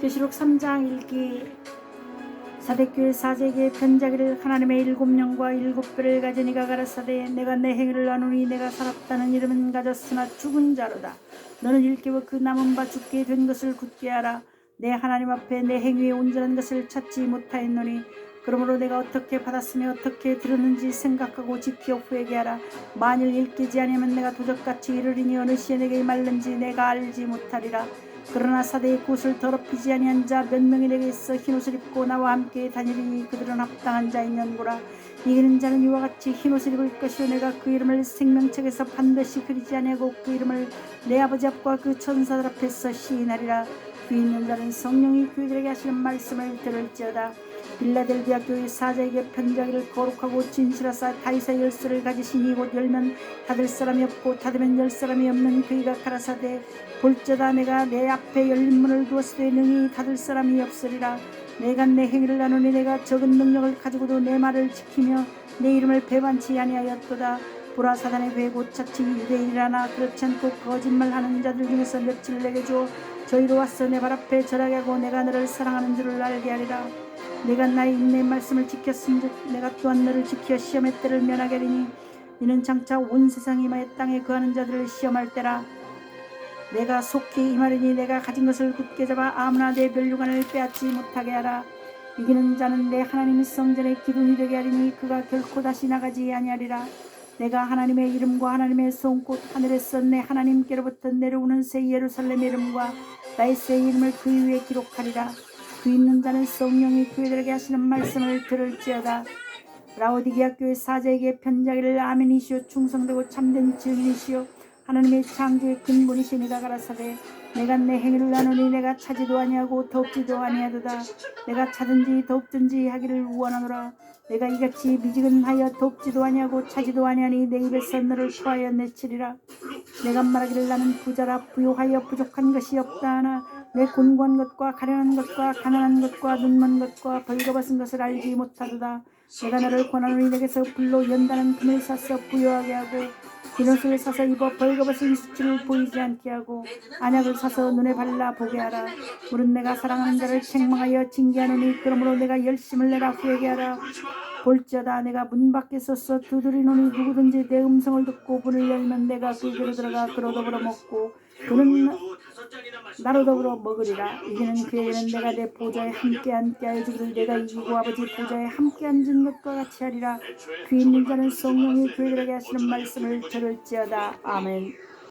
계시록 3장 읽기. 사대교회 사제에게 편자기를 하나님의 일곱 영과 일곱 뼈를 가진 이가 가라사대 내가 내 행위를 나누니 내가 살았다는 이름은 가졌으나 죽은 자로다. 너는 일깨워 그 남은 바 죽게 된 것을 굳게 하라. 내 하나님 앞에 내 행위의 온전한 것을 찾지 못하였노니 그러므로 내가 어떻게 받았으며 어떻게 들었는지 생각하고 지켜 후회하라. 만일 일깨지 아니하면 내가 도적같이 이르리니 어느 시에 내게 말른지 내가 알지 못하리라 그러나 사대의 곳을 더럽히지 아니한 자 몇 명이 내게 있어 흰옷을 입고 나와 함께 다니리니 그들은 합당한 자인 연고라. 이기는 자는 이와 같이 흰옷을 입을 것이요. 내가 그 이름을 생명책에서 반드시 그리지 아니하고 그 이름을 내 아버지 앞과 그 천사들 앞에서 시인하리라. 귀 있는 자는 성령이 그들에게 하시는 말씀을 들을지어다 빌라델비아 교회 사자에게 편지하기를 거룩하고 진실하사 다윗의 열쇠를 가지시니 곧 열면 닫을 사람이 없고 닫으면 열 사람이 없는 그이가 가라사대 볼저다 내가 내 앞에 열린 문을 두었으되 능히 닫을 사람이 없으리라. 내가 내 행위를 나누니 내가 적은 능력을 가지고도 내 말을 지키며 내 이름을 배반치 아니하였도다. 보라 사단의 배고 차치 유대인이라나 그렇지 않고 거짓말하는 자들 중에서 며칠 내게 주어 저희로 왔어 내 발 앞에 절하게 하고 내가 너를 사랑하는 줄을 알게 하리라 내가 나의 인내 말씀을 지켰은즉 내가 또한 너를 지켜 시험의 때를 면하게 하리니 이는 장차 온 세상이 마의 땅에 거하는 자들을 시험할 때라. 내가 속히 임하리니 내가 가진 것을 굳게 잡아 아무나 내 멸류관을 빼앗지 못하게 하라. 이기는 자는 내 하나님 성전의 기둥이 되게 하리니 그가 결코 다시 나가지 아니하리라. 내가 하나님의 이름과 하나님의 손꽃 하늘에서 내 하나님께로부터 내려오는 새 예루살렘 이름과 나의 새 이름을 그 위에 기록하리라 그 있는 자는 성령이 그들에게 하시는 말씀을 들을지어다. 라오디게아 교회 사제에게 편자기를 아멘이시오 충성되고 참된 증인이시오. 하나님의 창조의 근본이시니가 가라사대. 내가 내 행위를 나누니 내가 차지도 아니하고 덥지도 아니하도다. 내가 차든지 덥든지 하기를 원하노라. 내가 이같이 미지근하여 덥지도 아니하고 차지도 아니하니 내 입에서 너를 토하여 내치리라. 내가 말하기를 나는 부자라 부요하여 부족한 것이 없다 하나 내 곤고한 것과 가련한 것과 가난한 것과 눈먼 것과 벌거벗은 것을 알지 못하도다. 내가 너를 권하노니 내게서 불로 연다는 금을 사서 부요하게 하고 비옷을 사서 입어 벌거벗은 수치를 보이지 않게 하고 안약을 사서 눈에 발라 보게 하라. 물은 내가 사랑하는 자를 책망하여 징계하노니 그러므로 내가 열심을 내라 후회게 하라. 볼지어다 내가 문 밖에 서서 두드리노니 누구든지 내 음성을 듣고 문을 열면 내가 그에게로 들어가 그로 더불어 먹고 그는 나로 더불어 먹으리라. 이기는 그에게는 내가 내 보좌에 함께 앉게 하여 주기를 내가 이기고 아버지 보좌에 함께 앉은 것과 같이 하리라. 귀 있는 자는 성령이 그들에게 하시는 말씀을 들을지어다. 아멘